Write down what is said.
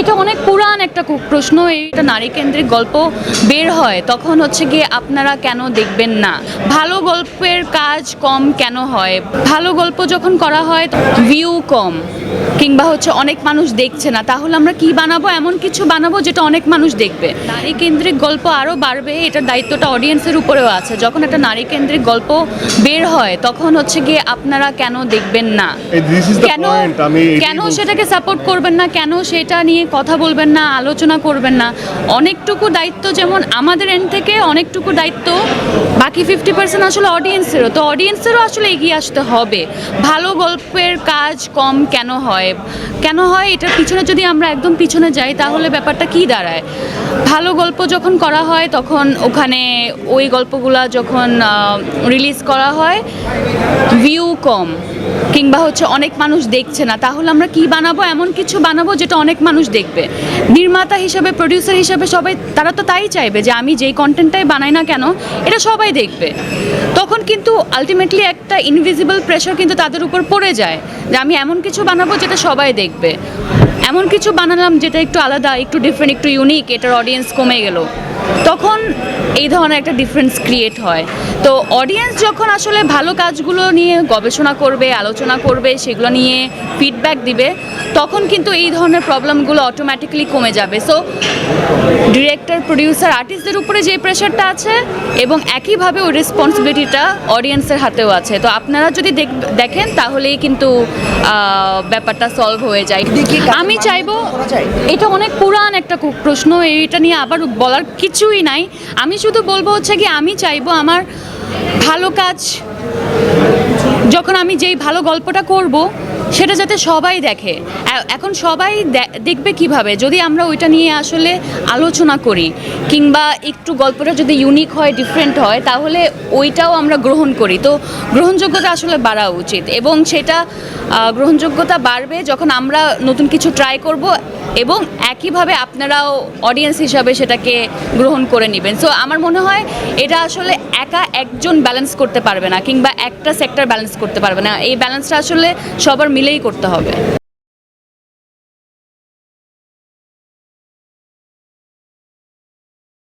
এটা অনেক পুরান একটা প্রশ্ন এটা নারী কেন্দ্রিক গল্প বের হয় তখন হচ্ছে গিয়ে আপনারা কেন দেখবেন না? ভালো গল্পের কাজ কম কেন হয়? ভালো গল্প যখন করা হয় ভিউ কম কিংবা হচ্ছে অনেক মানুষ দেখছে না তাহলে আমরা কি বানাবো? এমন কিছু বানাবো যেটা অনেক মানুষ দেখবে। নারী কেন্দ্রিক গল্প আরও বাড়বে এটার দায়িত্বটা অডিয়েন্সের উপরেও আছে। যখন একটা নারী কেন্দ্রিক গল্প বের হয় তখন হচ্ছে গিয়ে আপনারা কেন দেখবেন না? কেন কেন সেটাকে সাপোর্ট করবেন না? কেন সেটা নিয়ে কথা বলবেন না, আলোচনা করবেন না। অনেকটুকু দায়িত্ব যেমন আমাদের এন্ড থেকে অনেকটুকু দায়িত্ব বাকি ফিফটি পার্সেন্ট আসলে অডিয়েন্সেরও তো অডিয়েন্সেরও আসলে এগিয়ে আসতে হবে। ভালো গল্পের কাজ কম কেন হয়? কেন হয়? এটার পিছনে যদি আমরা একদম পিছনে যাই, তাহলে ব্যাপারটা কি দাঁড়ায়? ভালো গল্প যখন করা হয়, তখন ওখানে ওই গল্পগুলা যখন রিলিজ করা হয় ভিউ কম। কিংবা হচ্ছে অনেক মানুষ দেখছে না। তাহলে আমরা কি বানাবো? এমন কিছু বানাবো যেটা অনেক মানুষ দেখবে। নির্মাতা হিসাবে প্রডিউসার হিসাবে সবাই, তারা তো তাই চাইবে যে আমি যেই কন্টেন্টটাই বানাই না কেন, এটা সবাই দেখবে। তখন কিন্তু আলটিমেটলি একটা ইনভিজিবল প্রেশার কিন্তু তাদের উপর পড়ে যায় যে আমি এমন কিছু বানাবো যেটা সবাই দেখবে। এমন কিছু বানালাম যেটা একটু আলাদা, একটু ডিফারেন্ট একটু ইউনিক এটার অডিয়েন্স কমে গেল। তখন এই ধরনের একটা ডিফারেন্স ক্রিয়েট হয়। তো অডিয়েন্স যখন আসলে ভালো কাজগুলো নিয়ে গবেষণা করবে আলোচনা করবে সেগুলো নিয়ে ফিডব্যাক দিবে তখন কিন্তু এই ধরনের প্রবলেমগুলো অটোমেটিক্যালি কমে যাবে। সো ডিরেক্টর প্রডিউসার আর্টিস্টদের উপরে যে প্রেশারটা আছে এবং একইভাবে ওই রেসপন্সিবিলিটিটা অডিয়েন্সের হাতেও আছে। তো আপনারা যদি দেখ- দেখেন তাহলেই কিন্তু ব্যাপারটা সলভ হয়ে যায়। আমি চাইব এটা অনেক পুরান একটা প্রশ্ন এইটা নিয়ে আবার বলার কিছুই নাই। আমি শুধু বলব হচ্ছে কি আমি চাইব আমার ভালো কাজ যখন আমি যেই ভালো গল্পটা করব, সেটা যাতে সবাই দেখে। এখন সবাই দেখবে কীভাবে? যদি আমরা ওইটা নিয়ে আসলে আলোচনা করি, কিংবা একটু গল্পটা যদি ইউনিক হয় ডিফারেন্ট হয়, তাহলে ওইটাও আমরা গ্রহণ করি। তো গ্রহণযোগ্যতা আসলে বাড়া উচিত এবং সেটা গ্রহণযোগ্যতা বাড়বে যখন আমরা নতুন কিছু ট্রাই করব এবং একইভাবে আপনারাও অডিয়েন্স হিসাবে সেটাকে গ্রহণ করে নেবেন। সো আমার মনে হয় এটা আসলে একা একজন ব্যালেন্স করতে পারবে না কিংবা একটা সেক্টর ব্যালেন্স করতে পারবে না। এই ব্যালেন্সটা আসলে সবার মিলেই করতে হবে।